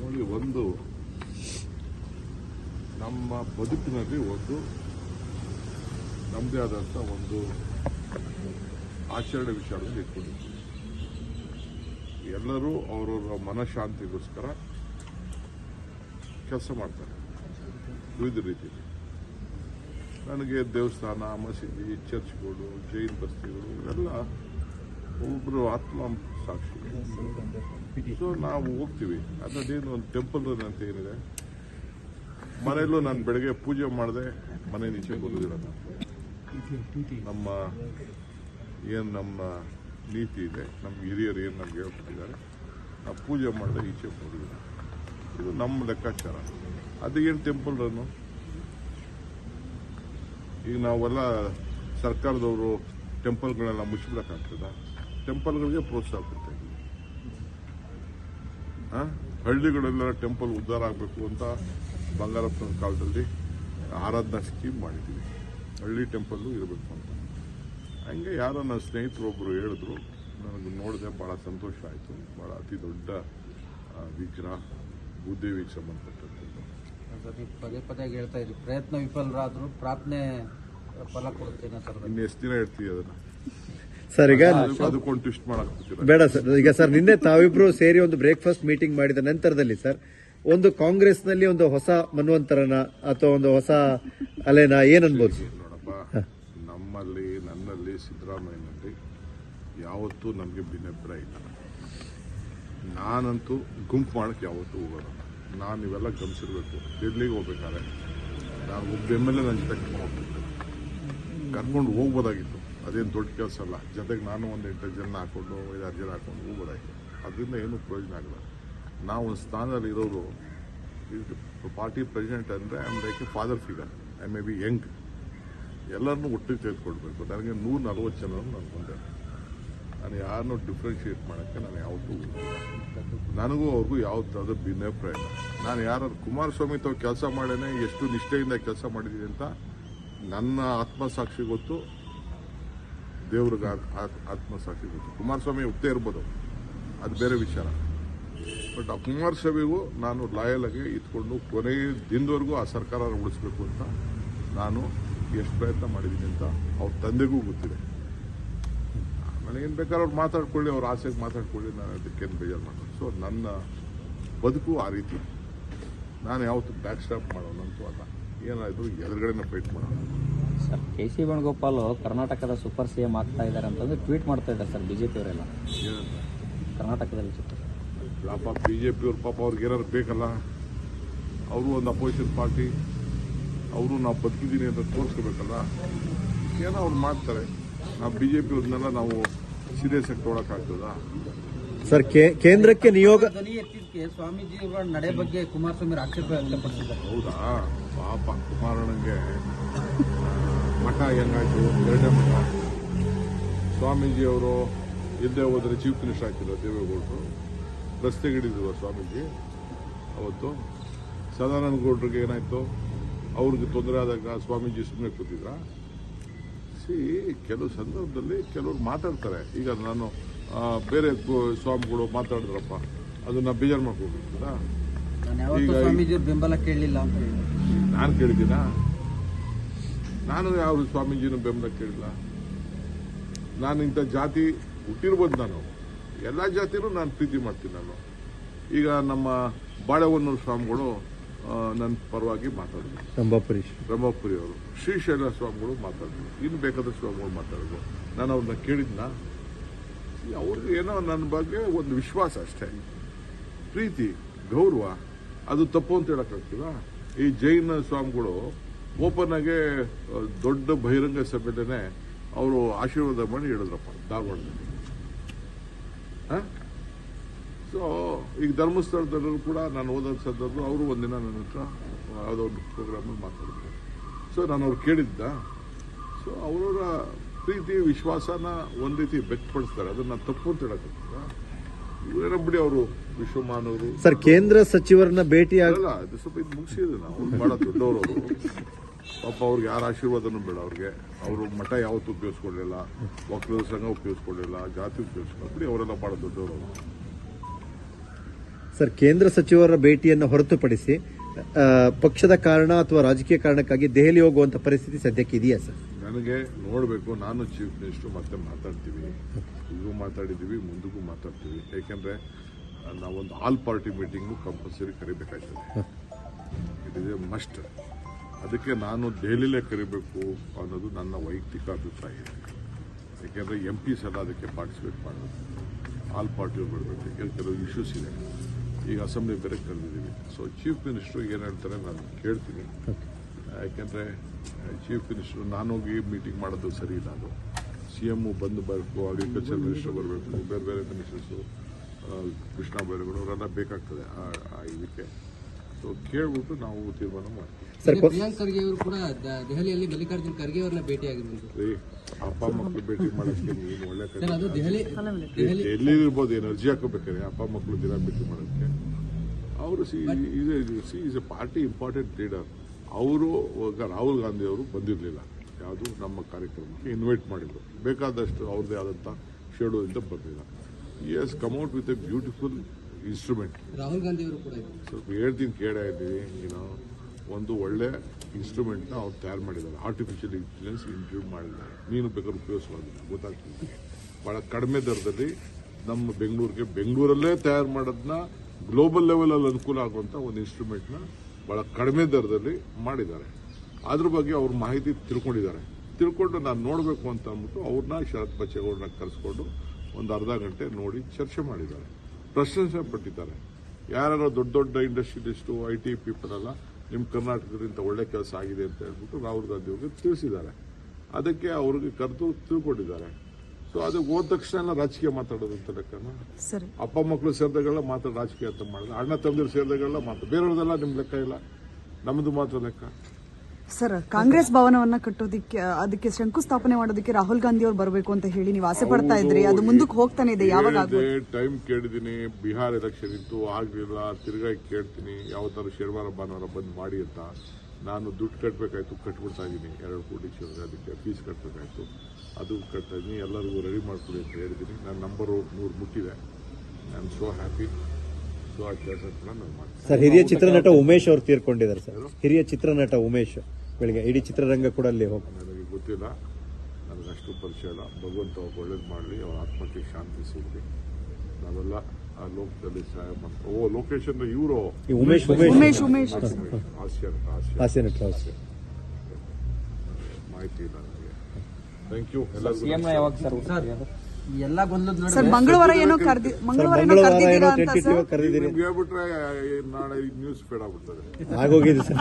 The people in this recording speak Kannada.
ನೋಡಿ ಒಂದು ನಮ್ಮ ಬದುಕಿನಲ್ಲಿ ಒಂದು ನಮ್ಮದೇ ಆದಂಥ ಒಂದು ಆಚರಣೆ ವಿಚಾರದಲ್ಲಿ ಇಟ್ಕೊಂಡಿದ್ದೀವಿ. ಎಲ್ಲರೂ ಅವರವರ ಮನಃಶಾಂತಿಗೋಸ್ಕರ ಕೆಲಸ ಮಾಡ್ತಾರೆ. ವಿವಿಧ ರೀತಿಯಲ್ಲಿ. ನನಗೆ ದೇವಸ್ಥಾನ, ಮಸೀದಿ, ಚರ್ಚ್ಗಳು, ಜೈನ್ ಬಸ್ತಿಗಳು ಇವೆಲ್ಲ ಒಬ್ಬರು ಆತ್ಮ ಸಾಕ್ಷಿ ಸೊ ನಾವು ಹೋಗ್ತೀವಿ. ಅದೇನು ಒಂದು ಟೆಂಪಲ್ ಅಂತ ಏನಿದೆ? ಮನೆಯಲ್ಲೂ ನಾನು ಬೆಳಗ್ಗೆ ಪೂಜೆ ಮಾಡಿದೆ, ಮನೆ ಈಚೆ ಬರುದಿಲ್ಲ ನಮ್ಮ ಏನು ನಮ್ಮ ನೀತಿ ಇದೆ, ನಮ್ಮ ಹಿರಿಯರು ಏನು ನಮ್ಗೆ ಹೇಳ್ಕೊಟ್ಟಿದ್ದಾರೆ, ನಾವು ಪೂಜೆ ಮಾಡಿದೆ ಈಚೆ ಬರೋದಿಲ್ಲ. ಇದು ನಮ್ಮ ಲೆಕ್ಕಾಚಾರ. ಅದು ಏನು ಟೆಂಪಲ್ ರನ್ನು ಈಗ ನಾವೆಲ್ಲ ಸರ್ಕಾರದವರು ಟೆಂಪಲ್ಗಳೆಲ್ಲ ಮುಚ್ಚಿಬಿಡಕ್ಕಾಗ್ತದ ಟೆಂಪಲ್ಗಳಿಗೆ ಪ್ರೋತ್ಸಾಹ ಕೊಡ್ತಾ ಇದ್ದೀವಿ? ಹಳ್ಳಿಗಳೆಲ್ಲ ಟೆಂಪಲ್ ಉದ್ಧಾರ ಆಗಬೇಕು ಅಂತ ಬಂಗಾರಪ್ಪನ ಕಾಲದಲ್ಲಿ ಆರಾಧನಾ ಸ್ಕೀಮ್ ಮಾಡಿದ್ದೀವಿ ಹಳ್ಳಿ ಟೆಂಪಲ್ಲು ಇರಬೇಕು ಅಂತ. ಹಂಗೆ ಯಾರೋ ನನ್ನ ಸ್ನೇಹಿತರು ಒಬ್ಬರು ಹೇಳಿದ್ರು ನನಗೆ ನೋಡಿದೆ ಭಾಳ ಸಂತೋಷ ಆಯಿತು ಭಾಳ ಅತಿ ದೊಡ್ಡ ವಿಘ್ನ ಭೂದೇವಿಗೆ ಸಂಬಂಧಪಟ್ಟದ್ದು ನೀವು ಪದೇ ಪದೇ ಹೇಳ್ತಾ ಇದ್ರು. ಪ್ರಯತ್ನ ವಿಫಲರಾದ್ರು ಪ್ರಾರ್ಥನೆ ಫಲ ಕೊಡುತ್ತೇನೆ ಸರ್. ಇನ್ನು ಎಷ್ಟು ದಿನ ಹೇಳ್ತೀವಿ ಅದನ್ನ? ಸರ್ ಈಗ ಅದಕ್ಕೆ- ಅದಕ್ಕೊಂದು ಟ್ವಿಸ್ಟ್ ಮಾಡಕ್ಕೆ ಬೇಡ ಸರ್. ಈಗ ಸರ್ ನಿನ್ನೆ ತಾವಿಬ್ರು ಸೇರಿ ಒಂದು ಬ್ರೇಕ್ಫಾಸ್ಟ್ ಮೀಟಿಂಗ್ ಮಾಡಿದ ನಂತರದಲ್ಲಿ ಸರ್ ಒಂದು ಕಾಂಗ್ರೆಸ್ನಲ್ಲಿ ಒಂದು ಹೊಸ ಮನ್ವಂತರನ ಅಥವಾ ಒಂದು ಹೊಸ ಅಲೆನ ಏನ್ ಅನ್ಬೋದು ನೋಡಪ್ಪ ನಮ್ಮಲ್ಲಿ ನನ್ನಲ್ಲಿ ಸಿದ್ದರಾಮಯ್ಯನಲ್ಲಿ ಯಾವತ್ತೂ ನಮಗೆ ಭಿನ್ನಾಭಿಪ್ರಾಯ ಇಲ್ಲ. ನಾನಂತೂ ಗುಂಪು ಮಾಡಕ್ಕೆ ಯಾವತ್ತೂ ಹೋಗೋಲ್ಲ. ನಾನು ಇವೆಲ್ಲ ಗಮನಿಸಿರ್ಬೇಕು. ಡೆಲ್ಲಿಗೆ ಹೋಗ್ಬೇಕಾದ್ರೆ ನಾನು ಒಬ್ಬ ಎಂ ಎಲ್ ಎ ನನ್ನ ಜೊತೆ ಕರ್ಕೊಂಡು ಹೋಗ್ಬೋದಾಗಿತ್ತು. ಅದೇನು ದೊಡ್ಡ ಕೆಲಸ ಅಲ್ಲ. ಜೊತೆಗೆ ನಾನು ಒಂದು ಎಂಟು ಜನ ಹಾಕೊಂಡು ಐದಾರು ಜನ ಹಾಕೊಂಡು ಹೋಗ್ಬೋದಾಯ್ತು ಅದರಿಂದ ಏನೂ ಪ್ರಯೋಜನ ಆಗಲ್ಲ. ನಾವು ಒಂದು ಸ್ಥಾನದಲ್ಲಿ ಇರೋರು ಪಾರ್ಟಿ ಪ್ರೆಸಿಡೆಂಟ್ ಅಂದರೆ I am like a father figure I may be young ಎಲ್ಲರನ್ನೂ ಒಟ್ಟಿಗೆ ತೆಗೆದುಕೊಳ್ಬೇಕು ನನಗೆ ನೂರ ನಲ್ವತ್ತು ಜನ ನಾನು ಬಂದೆ ನಾನು ಯಾರನ್ನೂ ಡಿಫ್ರೆನ್ಷಿಯೇಟ್ ಮಾಡೋಕ್ಕೆ ನಾನು ಯಾವತ್ತೂ. ನನಗೂ ಅವ್ರಿಗೂ ಯಾವ್ದಾದ್ರು ಭಿನ್ನಾಭಿಪ್ರಾಯ ಇಲ್ಲ ನಾನು ಯಾರು ಕುಮಾರಸ್ವಾಮಿ ತಾವು ಕೆಲಸ ಮಾಡೇನೆ ಎಷ್ಟು ನಿಷ್ಠೆಯಿಂದ ಕೆಲಸ ಮಾಡಿದ್ದೀನಿ ಅಂತ ನನ್ನ ಆತ್ಮಸಾಕ್ಷಿ ಗೊತ್ತು. ದೇವ್ರಿಗೆ ಆತ್ಮ ಸಾಕ್ಷಿ ಆತ್ಮಸಾಕ್ಷಿ ಗೊತ್ತು ಕುಮಾರಸ್ವಾಮಿ ಒಪ್ಪದೇ ಇರ್ಬೋದು ಅದು ಬೇರೆ ವಿಚಾರ. ಬಟ್ ಆ ಕುಮಾರಸ್ವಾಮಿಗೂ ನಾನು ಲಾಯಲ್ ಆಗಿ ಇದ್ಕೊಂಡು ಕೊನೆಯ ದಿನದವರೆಗೂ ಆ ಸರ್ಕಾರ ಉಳಿಸ್ಬೇಕು ಅಂತ ನಾನು ಎಷ್ಟು ಪ್ರಯತ್ನ ಮಾಡಿದ್ದೀನಿ ಅಂತ ಅವ್ರ ತಂದೆಗೂ ಗೊತ್ತಿದೆ. ನನಗೇನು ಬೇಕಾದ್ರೆ ಅವ್ರು ಮಾತಾಡ್ಕೊಳ್ಳಿ, ಅವ್ರ ಆಸೆಗೆ ಮಾತಾಡ್ಕೊಳ್ಳಿ, ನಾನು ಅದಕ್ಕೇನು ಬೇಜಾರು ಮಾಡೋದು. ಸೊ ನನ್ನ ಬದುಕು ಆ ರೀತಿ. ನಾನು ಯಾವತ್ತೂ ಬ್ಯಾಕ್ ಸ್ಟಾಪ್ ಮಾಡೋಣಂತೂ ಅಲ್ಲ. ಏನಾದರೂ ಎದುರುಗಡೆನ ಫೈಟ್ ಮಾಡೋಣ. ಸರ್. ಕೆ ಸಿ ವೇಣುಗೋಪಾಲ್ ಕರ್ನಾಟಕದ ಸೂಪರ್ ಸಿ ಎಂ ಆಗ್ತಾ ಇದ್ದಾರೆ ಅಂತಂದು ಟ್ವೀಟ್ ಮಾಡ್ತಾ ಇದ್ದಾರೆ ಸರ್ ಬಿಜೆಪಿ ಅವರೆಲ್ಲ ಕರ್ನಾಟಕದಲ್ಲಿ ಸೂಪರ್ ಪಾಪ ಬಿ ಜೆ ಪಿಯವ್ರು ಪಾಪ ಅವ್ರಿಗೆ ಏನಾದ್ರು ಬೇಕಲ್ಲ? ಅವರು ಒಂದು ಅಪೋಸಿಷನ್ ಪಾರ್ಟಿ ಅವರು ನಾವು ಬದುಕಿದ್ದೀನಿ ಅಂತ ತೋರಿಸ್ಕೋಬೇಕಲ್ಲ? ಏನೋ ಅವ್ರು ಮಾಡ್ತಾರೆ. ನಾವು ಬಿ ಜೆ ಪಿಯವ್ರನ್ನೆಲ್ಲ ನಾವು ಸೀರಿಯಸ್ ಆಗಿ ತೊಗೊಳಕ್ಕಾಗ್ತದಾ ಸರ್ ಕೇ- ಕೇಂದ್ರಕ್ಕೆ ನಿಯೋಗ ಸ್ವಾಮೀಜಿ ಅವರ ನಡೆ ಬಗ್ಗೆ ಕುಮಾರಸ್ವಾಮಿ ಆಕ್ಷೇಪ ವ್ಯಕ್ತಪಡಿಸಿದ್ದಾರೆ. ಹೌದಾ? ಪಾಪ ಕುಮಾರಣ್ಣಂಗೆ ಮಠ ಹೆಂಗಾಯ್ತು? ಎರಡನೇ ಮಠ. ಸ್ವಾಮೀಜಿಯವರು ಇಲ್ಲದೆ ಹೋದರೆ ಚೀಫ್ ಮಿನಿಸ್ಟರ್ ಹಾಕಿಲ್ಲ ದೇವೇಗೌಡರು. ರಸ್ತೆಗಿಡಿದ್ರು ಸ್ವಾಮೀಜಿ. ಅವತ್ತು ಸದಾನಂದ ಗೌಡ್ರಿಗೆ ಏನಾಯ್ತು? ಅವ್ರಿಗೆ ತೊಂದರೆ ಆದಾಗ ಸ್ವಾಮೀಜಿ ಸುಮ್ಮನೆ ಕೂತಿದ್ರ? ಸಿ ಕೆಲವು ಸಂದರ್ಭದಲ್ಲಿ ಕೆಲವರು ಮಾತಾಡ್ತಾರೆ. ಈಗ ನಾನು ಬೇರೆ ಸ್ವಾಮಿಗಳು ಮಾತಾಡಿದ್ರಪ್ಪ. ಅದನ್ನ ಬೇಜಾರು ಯಾವತ್ತೂ ಈಗ- ಬೆಂಬಲ ಕೇಳಲಿಲ್ಲ ಅಂತ ನಾನು ಕೇಳಿದ್ದೀನ? ನಾನು ಯಾವ ಸ್ವಾಮೀಜಿನ ಬೆಂಬಲ ಕೇಳಿಲ್ಲ ನಾನು ಇಂಥ ಜಾತಿ ಹುಟ್ಟಿರ್ಬೋದು ನಾನು. ಎಲ್ಲ ಜಾತಿನೂ ನಾನು ಪ್ರೀತಿ ಮಾಡ್ತೀನಿ ನಾನು. ಈಗ ನಮ್ಮ ಬಾಳೆಹೊನ್ನೂರು ಸ್ವಾಮಿಗಳು ನನ್ನ ಪರವಾಗಿ ಮಾತಾಡಿದ್ರು. ರಂಭಾಪುರಿ ಬ್ರಹ್ಮಪುರಿ ಅವರು ಶ್ರೀ ಶೈಲ ಸ್ವಾಮಿಗಳು ಮಾತಾಡಿದ್ರು. ಇನ್ನು ಬೇಕಾದ ಸ್ವಾಮಿಗಳು ಮಾತಾಡಿದ್ರು ನಾನು ಅವ್ರನ್ನ ಕೇಳಿದ್ನ. ಅವ್ರಿಗೆ ಏನೋ ನನ್ನ ಬಗ್ಗೆ ಒಂದು ವಿಶ್ವಾಸ ಅಷ್ಟೇ. ಪ್ರೀತಿ ಗೌರವ ಅದು ತಪ್ಪು ಅಂತ ಹೇಳೋಕ್ಕಾಗ್ತಿಲ್ಲ. ಈ ಜೈನ ಸ್ವಾಮಿಗಳು ಓಪನ್ ಆಗಿ ದೊಡ್ಡ ಬಹಿರಂಗ ಸಭೆಯಲ್ಲೇ ಅವರು ಆಶೀರ್ವಾದ ಮಾಡಿ ಹೇಳಿದ್ರಪ್ಪ ಧಾರವಾಡದಲ್ಲಿ. ಸೊ ಈಗ ಧರ್ಮಸ್ಥಳದಲ್ಲೂ ಕೂಡ ನಾನು ಓದೋ ಸಂದರ್ಭ ಅವರು ಒಂದಿನ ನನ್ನ ಹತ್ರ ಯಾವುದೋ ಒಂದು ಪ್ರೋಗ್ರಾಮಲ್ಲಿ ಮಾತಾಡಿದ್ರು. ಸೊ ನಾನು ಅವ್ರು ಕೇಳಿದ್ದ. ಸೊ ಅವರವರ ಪ್ರೀತಿ ವಿಶ್ವಾಸನ ಒಂದು ರೀತಿ ವ್ಯಕ್ತಪಡಿಸ್ತಾರೆ. ಅದನ್ನು ತಪ್ಪು ಅಂತ ಹೇಳಕ್ಕೆ ಇವರೇನ ಬಿಡಿ ಅವರು ವಿಶ್ವಮಾನವರು. ಸರ್ ಕೇಂದ್ರ ಸಚಿವರನ್ನ ಭೇಟಿ ಆಗಲ್ಲ ಅದು ಸ್ವಲ್ಪ ಇದು ಮುಗಿಸಿದ್ರು ನಾವು. ಬಹಳ ದೊಡ್ಡವರು ಅವರು. ಪಾಪ ಅವ್ರಿಗೆ ಯಾರ ಆಶೀರ್ವಾದನೂ ಬೇಡ ಅವ್ರಿಗೆ. ಅವರು ಮಠ ಯಾವತ್ತು ಉಪಯೋಗಿಸ್ಕೊಳ್ಳಿಲ್ಲ ಒಕ್ಕಲಿಗರ ಸಂಘ ಉಪಯೋಗಿಸ್ಕೊಳ್ಳಿಲ್ಲ ಜಾತಿ ಉಪಯೋಗಿಸ್ಕೊಳ್ಳ ಬಿಡಿ ಅವರೆಲ್ಲ ಬಹಳ ದೊಡ್ಡವರು. ಸರ್ ಕೇಂದ್ರ ಸಚಿವರ ಭೇಟಿಯನ್ನು ಹೊರತುಪಡಿಸಿ ಪಕ್ಷದ ಕಾರಣ ಅಥವಾ ರಾಜಕೀಯ ಕಾರಣಕ್ಕಾಗಿ ದೆಹಲಿ ಹೋಗುವಂತ ಪರಿಸ್ಥಿತಿ ಸದ್ಯಕ್ಕೆ ಇದೆಯಾ ಸರ್? ನನಗೆ ನೋಡಬೇಕು ನಾನು ಚೀಫ್ ಮಿನಿಸ್ಟರ್ ಮತ್ತೆ ಮಾತಾಡ್ತೀವಿ. ಈಗೂ ಮಾತಾಡಿದ್ದೀವಿ ಮುಂದಕ್ಕೂ ಮಾತಾಡ್ತೀವಿ. ಏಕೆಂದರೆ ನಾವೊಂದು ಆಲ್ ಪಾರ್ಟಿ ಮೀಟಿಂಗು ಕಂಪಲ್ಸರಿ ಕರಿಬೇಕಾಗ್ತದೆ. ಇಟ್ ಇಸ್ ಎ ಮಸ್ಟ್ ಅದಕ್ಕೆ ನಾನು ದೆಹಲಿಲೇ ಕರಿಬೇಕು ಅನ್ನೋದು ನನ್ನ ವೈಯಕ್ತಿಕ ಅಭಿಪ್ರಾಯ. ಇದೆ ಯಾಕೆಂದರೆ ಎಂ ಪಿಸ್ ಎಲ್ಲ ಅದಕ್ಕೆ ಪಾರ್ಟಿಸಿಪೇಟ್ ಮಾಡಬೇಕು. ಆಲ್ ಪಾರ್ಟಿಯವ್ರು ಬರಬೇಕು ಯಾಕೆಂದ್ರೆ ಕೆಲವು ಇಶ್ಯೂಸ್ ಇದೆ. ಈಗ ಅಸೆಂಬ್ಲಿ ಬೇರೆ ಕರೆದಿದ್ದೀವಿ ಸೊ ಚೀಫ್ ಮಿನಿಸ್ಟ್ರು ಏನು ಹೇಳ್ತಾರೆ ನಾನು ಕೇಳ್ತೀನಿ. ಯಾಕೆಂದರೆ ಚೀಫ್ ಮಿನಿಸ್ಟ್ರು ಹೋಗಿ ಮೀಟಿಂಗ್ ಮಾಡೋದು ಸರಿ ಇಲ್ಲ ಅದು. ಸಿ ಎಮ್ಮು ಬಂದು ಬರಬೇಕು ಅಗ್ರಿಕಲ್ಚರ್ ಮಿನಿಸ್ಟರ್ ಬರಬೇಕು, ಬೇರೆ ಬೇರೆ ಮಿನಿಸ್ಟರ್ಸು ಕೃಷ್ಣ ಬೈರೇಗೌಡ ಅವರೆಲ್ಲ ಬೇಕಾಗ್ತದೆ, ಆ ಇದಕ್ಕೆ. ಸೊ ಕೇಳ್ಬಿಟ್ಟು ನಾವು ತೀರ್ಮಾನ ಮಾಡ್ತೀವಿ. ಸರ್ ಪ್ರಿಯಾಂಕ್ ಖರ್ಗೆ ಅವರು ಕೂಡ ದೆಹಲಿಯಲ್ಲಿ ಮಲ್ಲಿಕಾರ್ಜುನ್ ಖರ್ಗೆ ಅವ್ರನ್ನ ಭೇಟಿಯಾಗಿರುವುದು ರೀ ಅಪ್ಪ ಮಕ್ಕಳು ಭೇಟಿ ಮಾಡೋಕ್ಕೆ ನೀನು ಒಳ್ಳೆ ಸರ್ ಅದು ದೆಹಲಿ ಎಲ್ಲಿ ಇರ್ಬೋದು ಏನು ಅರ್ಜಿ ಹಾಕೋಬೇಕಾರೆ ಅಪ್ಪ ಮಕ್ಕಳು ದಿನ ಭೇಟಿ ಮಾಡೋಕ್ಕೆ? ಅವರು C C is a party important leader. ಅವರು ರಾಹುಲ್ ಗಾಂಧಿ ಅವರು ಬಂದಿರಲಿಲ್ಲ. ಯಾವುದು? ನಮ್ಮ ಕಾರ್ಯಕ್ರಮಕ್ಕೆ ಇನ್ವೈಟ್ ಮಾಡಿದ್ರು. ಬೇಕಾದಷ್ಟು ಅವ್ರದ್ದೇ ಆದಂಥ ಅಂತ ಬರಲಿಲ್ಲ ಈ has come out with a beautiful instrument Rahul Gandhi ಅವರು ಕೂಡ ಸ್ವಲ್ಪ ಹೇಳ್ತೀನಿ ಕೇಳ ಇದ್ದೀವಿ ಏನೋ ಒಂದು ಒಳ್ಳೆ ಇನ್ಸ್ಟ್ರೂಮೆಂಟ್ನ ಅವ್ರು ತಯಾರು ಮಾಡಿದ್ದಾರೆ. ಆರ್ಟಿಫಿಷಿಯಲ್ ಇಂಟೆಲಿಜೆನ್ಸ್ ಇಂಟ್ರೂವ್ ಮಾಡಿದ್ದಾರೆ. ನೀನು ಬೇಕಾದ್ರೆ ಉಪಯೋಗಿಸಬಹುದು ಗೊತ್ತಾಗ್ತದೆ. ಭಾಳ ಕಡಿಮೆ ದರದಲ್ಲಿ ನಮ್ಮ ಬೆಂಗಳೂರಿಗೆ ಬೆಂಗಳೂರಲ್ಲೇ ತಯಾರು ಮಾಡೋದನ್ನ ಗ್ಲೋಬಲ್ ಲೆವೆಲಲ್ಲಿ ಅನುಕೂಲ ಆಗುವಂಥ ಒಂದು ಇನ್ಸ್ಟ್ರೂಮೆಂಟ್ನ ಭಾಳ ಕಡಿಮೆ ದರದಲ್ಲಿ ಮಾಡಿದ್ದಾರೆ. ಅದ್ರ ಬಗ್ಗೆ ಅವ್ರ ಮಾಹಿತಿ ತಿಳ್ಕೊಂಡಿದ್ದಾರೆ. ತಿಳ್ಕೊಂಡು ನಾನು ನೋಡಬೇಕು ಅಂತ ಅಂದ್ಬಿಟ್ಟು ಅವ್ರನ್ನ ಶರತ್ ಬಚ್ಚೇಗೌಡರನ್ನ ಕರೆಸ್ಕೊಂಡು ಒಂದು ಅರ್ಧ ಗಂಟೆ ನೋಡಿ ಚರ್ಚೆ ಮಾಡಿದ್ದಾರೆ. ಪ್ರಶಂಸೆ ಪಟ್ಟಿದ್ದಾರೆ. ದೊಡ್ಡ ದೊಡ್ಡ ಇಂಡಸ್ಟ್ರಿಯಲಿಸ್ಟು ಐ ಟಿ ಪೀಪಲ್ ಎಲ್ಲ ನಿಮ್ಮ ಕರ್ನಾಟಕದಿಂದ ಒಳ್ಳೆ ಕೆಲಸ ಆಗಿದೆ ಅಂತ ಹೇಳ್ಬಿಟ್ಟು ರಾಹುಲ್ ಗಾಂಧಿ ಅವರಿಗೆ ತಿಳಿಸಿದ್ದಾರೆ. ಅದಕ್ಕೆ ಅವ್ರಿಗೆ ಕರೆದು ತಿಳ್ಕೊಂಡಿದ್ದಾರೆ. ಸೊ ಅದು ಹೋದ ತಕ್ಷಣ ರಾಜಕೀಯ ಮಾತಾಡೋದು ಅಂತ ಲೆಕ್ಕನ? ಸರಿ. ಅಪ್ಪ ಮಕ್ಕಳು ಸೇರಿದಾಗೆಲ್ಲ ಮಾತ್ರ ರಾಜಕೀಯ ಅಂತ ಮಾಡಿದ್ರೆ ಅಣ್ಣ ತಮ್ಮದಿರು ಸೇರಿದಾಗೆಲ್ಲ ಮಾತ್ರ. ಬೇರೆಯವ್ರದೆಲ್ಲ ನಿಮ್ಮ ಲೆಕ್ಕ ಇಲ್ಲ. ನಮ್ಮದು ಮಾತ್ರ ಲೆಕ್ಕ. ಸರ್ ಕಾಂಗ್ರೆಸ್ ಭವನವನ್ನ ಕಟ್ಟೋದಿಕ್ಕೆ ಅದಕ್ಕೆ ಶಂಕುಸ್ಥಾಪನೆ ಮಾಡೋದಕ್ಕೆ ರಾಹುಲ್ ಗಾಂಧಿ ಅವ್ರು ಬರಬೇಕು ಅಂತ ಹೇಳಿ ನೀವು ಆಸೆ ಪಡ್ತಾ ಇದ್ರಿ. ಅದು ಮುಂದಕ್ಕೆ ಹೋಗ್ತಾನೆ ಇದೆ ಯಾವಾಗ ಟೈಮ್ ಕೇಳಿದೀನಿ ಬಿಹಾರ್ ಎಲೆಕ್ಷನ್ ಇತ್ತು ಆಗ್ಲಿಲ್ಲ ತಿರ್ಗಾ ಕೇಳ್ತೀನಿ ಯಾವತ್ತಾರು ಶನಿವಾರ ಭಾನುವಾರ ಬಂದ್ ಮಾಡಿ ಅಂತ. ನಾನು ದುಡ್ಡು ಕಟ್ಟಬೇಕಾಯ್ತು ಕಟ್ಬಿಡ್ತಾ ಇದ್ದೀನಿ ಎರಡು ಕೋಟಿ ಅದಕ್ಕೆ ಫೀಸ್ ಕಟ್ಟಬೇಕಾಯ್ತು ಅದು ಕಟ್ತಾ ಇದ್ದೀನಿ ಎಲ್ಲರಿಗೂ ರೆಡಿ ಮಾಡ್ಕೊಡಿ ಅಂತ ಹೇಳಿದ್ದೀನಿ ನನ್ನ ನಂಬರು ನೂರು ಮುಟ್ಟಿದೆ. I am so happy sir ಹಿರಿಯ ಚಿತ್ರನಟ ಉಮೇಶ್ ಅವರು ತೀರ್ಕೊಂಡಿದ್ದಾರೆ ಸರ್. ಹಿರಿಯ ಚಿತ್ರನಟ ಉಮೇಶ್. ಬೆಳಿಗ್ಗೆ ಇಡೀ ಚಿತ್ರರಂಗ ಕೂಡ ಅಲ್ಲಿ ಹೋಗಿ ನನಗೆ ಗೊತ್ತಿಲ್ಲ. ನನಗೆ ಅಷ್ಟು ಪರಿಚಯ ಇಲ್ಲ. ಭಗವಂತ ಅವ್ರು ಒಳ್ಳೇದು ಮಾಡಲಿ ಅವರ ಆತ್ಮಕ್ಕೆ ಶಾಂತಿ ಸಿಗಲಿ. ನಾವೆಲ್ಲ ಆ ಲೋಕದಲ್ಲಿ ಸಹಾಯ ಮಾಡ್ತಾರೆ ಓ ಲೋಕೇಶ್ ಅಂದ್ರೆ ಇವರು. ಈ ಉಮೇಶ್ ಉಮೇಶ್. ಉಮೇಶ್ ಹಾಸ್ಯ ಹಾಸ್ಯ. ಹಾಸ್ಯ ನಟ ಹಾಸ್ಯ ಮಾಹಿತಿ ಇಲ್ಲ ನನಗೆ. ಥ್ಯಾಂಕ್ ಯು ಎಲ್ಲ ಸಿಎಂ ಯಾವಾಗ ಸರ್ ಎಲ್ಲ ಗೊಂದಲದ ಸರ್ ನಡುವೆ ಮಂಗಳವಾರ ಏನೋ ಕರ್ದಿ ಮಂಗಳವಾರ ಏನೋ ಮಂಗಳವಾರ ಅಂತ ಸರ್? ತಟ್ಟಿಟ್ಟಿವಾಗ ಹೇಳ್ಬಿಟ್ರೆ ನಾಳೆ ನ್ಯೂಸ್ ಫೇಡ್ ಆಗ್ಬಿಡ್ತದೆ. ಆಗೋಗಿದೆ ಸರ್.